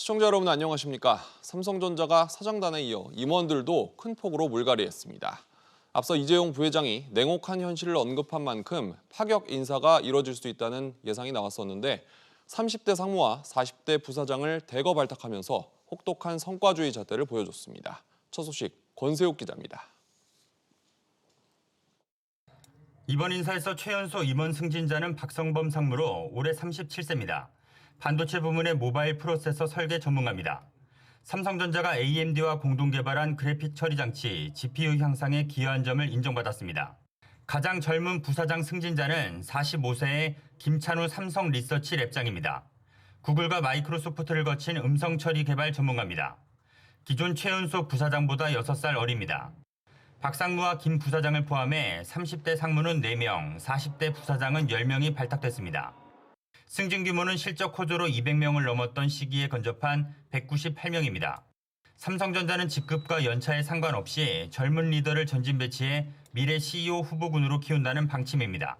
시청자 여러분 안녕하십니까? 삼성전자가 사장단에 이어 임원들도 큰 폭으로 물갈이했습니다. 앞서 이재용 부회장이 냉혹한 현실을 언급한 만큼 파격 인사가 이뤄질 수 있다는 예상이 나왔었는데 30대 상무와 40대 부사장을 대거 발탁하면서 혹독한 성과주의 잣대를 보여줬습니다. 첫 소식 권세욱 기자입니다. 이번 인사에서 최연소 임원 승진자는 박성범 상무로 올해 37세입니다. 반도체 부문의 모바일 프로세서 설계 전문가입니다. 삼성전자가 AMD와 공동 개발한 그래픽 처리 장치 GPU 향상에 기여한 점을 인정받았습니다. 가장 젊은 부사장 승진자는 45세의 김찬우 삼성 리서치 랩장입니다. 구글과 마이크로소프트를 거친 음성 처리 개발 전문가입니다. 기존 최연소 부사장보다 6살 어립니다. 박상무와 김 부사장을 포함해 30대 상무는 4명, 40대 부사장은 10명이 발탁됐습니다. 승진 규모는 실적 호조로 200명을 넘었던 시기에 근접한 198명입니다. 삼성전자는 직급과 연차에 상관없이 젊은 리더를 전진 배치해 미래 CEO 후보군으로 키운다는 방침입니다.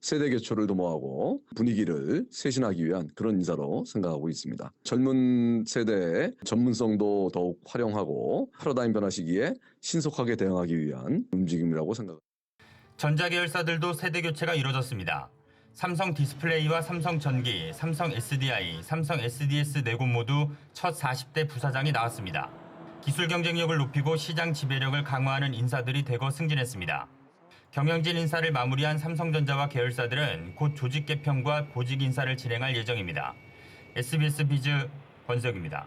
세대 교체를 도모하고 분위기를 쇄신하기 위한 그런 인사로 생각하고 있습니다. 젊은 세대의 전문성도 더욱 활용하고 패러다임 변화 시기에 신속하게 대응하기 위한 움직임이라고 생각합니다. 전자계열사들도 세대 교체가 이뤄졌습니다. 삼성 디스플레이와 삼성 전기, 삼성 SDI, 삼성 SDS 네 곳 모두 첫 40대 부사장이 나왔습니다. 기술 경쟁력을 높이고 시장 지배력을 강화하는 인사들이 대거 승진했습니다. 경영진 인사를 마무리한 삼성전자와 계열사들은 곧 조직 개편과 보직 인사를 진행할 예정입니다. SBS 비즈 권석입니다.